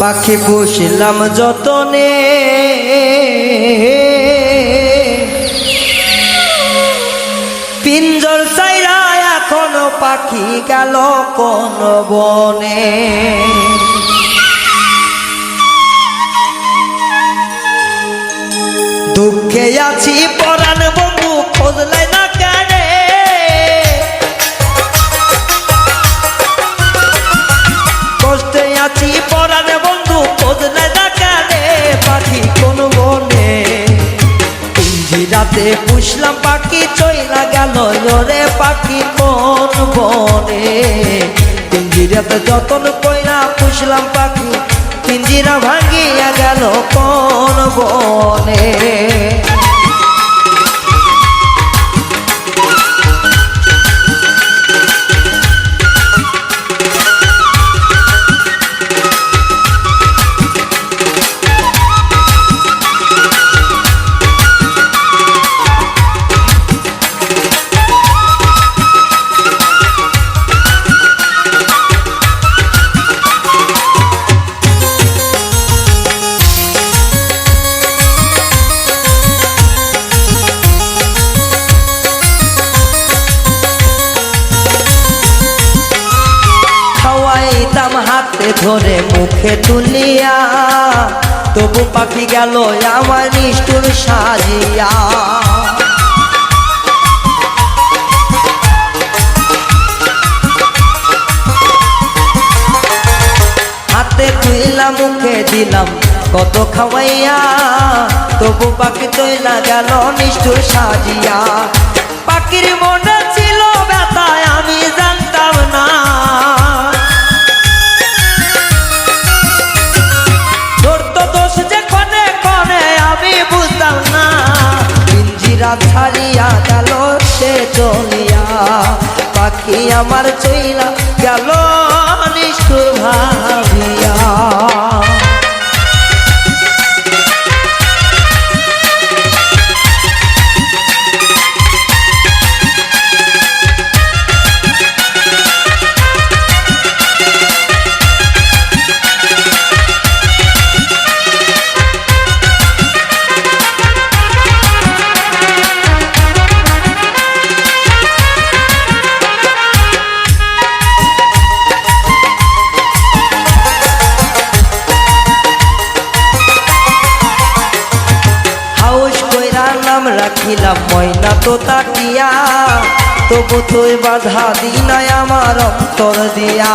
পাখি পুষলাম যতনে। পিঞ্জর চাইরা এখনও পাখি গেল কোন বনে। দুঃখে আছি পরাণ বন্ধু খোঁজলাই রাতে পুষলাম পাখি, চইলা গেল জোরে পাখি কোন বনে। পিঞ্জিরাতে যতন কইরা পুষলাম পাখি, পিঞ্জিরা ভাঙিয়া গেল কোন বনে। হাতে ধরে মুখে তুলিয়া, তবু পাখি গেল আমার নিষ্ঠুর সাজিয়া। হাতে তুইলা, মুখে দিলাম কত খাওয়াইয়া, তবু পাখি তৈলা গেল নিষ্ঠুর সাজিয়া। পাখির মনে আমার চইলা গেল নিষ্ঠুর ভাবিয়া তবু তুই বাধা দিনাই আমার অন্তর দিয়া।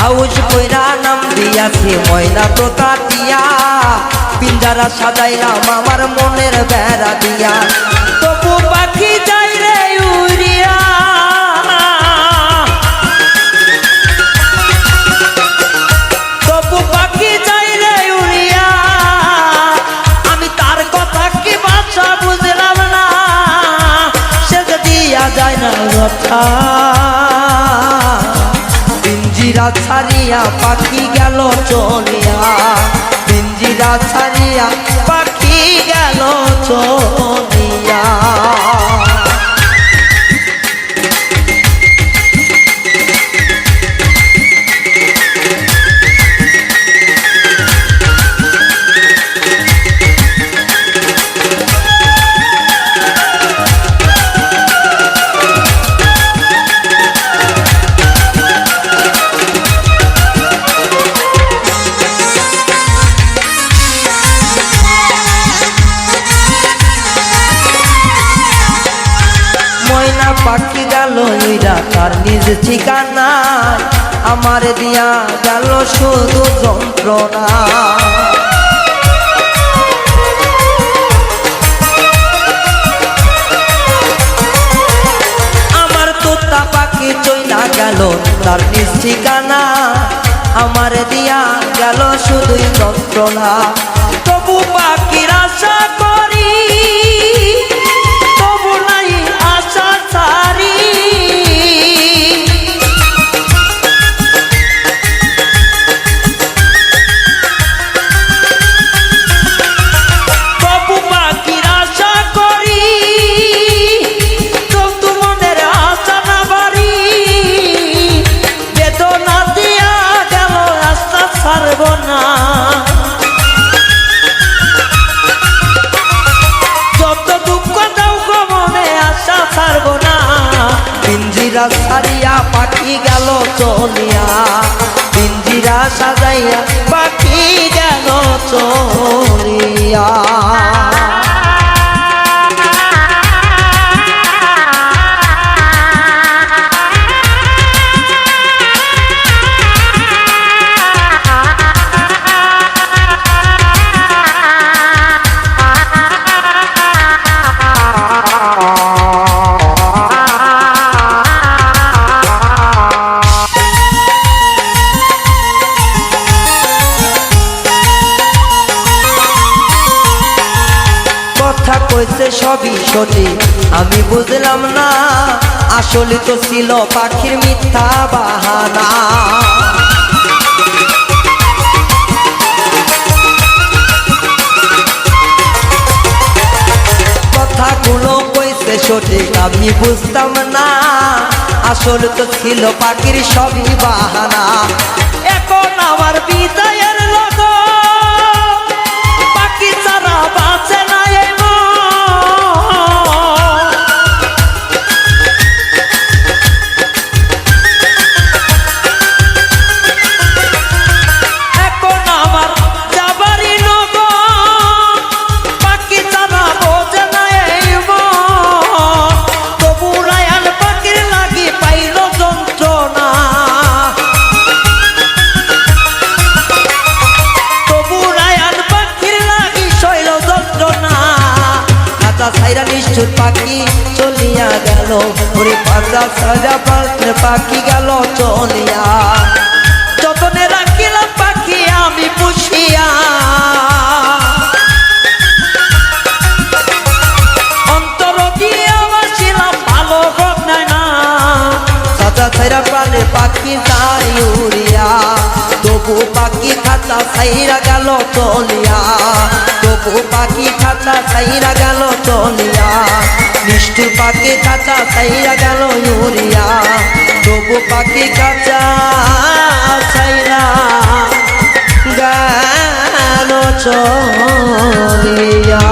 হাউস কইরা নাম দিয়াছি ময়না তো তাকিয়া পিঞ্জারা সাজাইলাম আমার মনের বেড়া দিয়া। তবু পাখি যাই রে উড়িয়া। পিঞ্জিরা ছাড়িয়া পাখি গেল চলিয়া। পিঞ্জিরা ছাড়িয়া পাখি গেল চলিয়া। ঠিকানা আমার দিয়া গেল শুধু যন্ত্রণা। আমার তোতা পাখি চইলা গেল তার নিজ ঠিকানা। আমার দিয়া গেল শুধুই যন্ত্রণা। চলিয়া পিঞ্জিরা সাজাইয়া পাখি যেন চলিয়া। সঠিক। আমি বুঝলাম না, আসলে তো ছিল পাখির মিথ্যা বাহানা। কথাগুলো কইছে সঠিক, আমি বুঝতাম না, আসলে তো ছিল পাখির সবই বাহানা। এখন আমার বিদায়ের পাতা সাজা পাঁচে পাখি গেল চলিয়া যতনে রাখিলাম পাখি আমি পুষিয়া। অন্তর দিয়ে বাসিলাম ভালো হোক না। সাজা সাদা পালে পাখি খাতা সাইরা গেল চলিয়া তবু পাখি খাতা সাইরা গেল চলিয়া নিষ্ঠুর পাখি খাতা সাইরা গেল ইউরিয়া। তবু পাখি খাতা সাইরা গেল চলিয়া।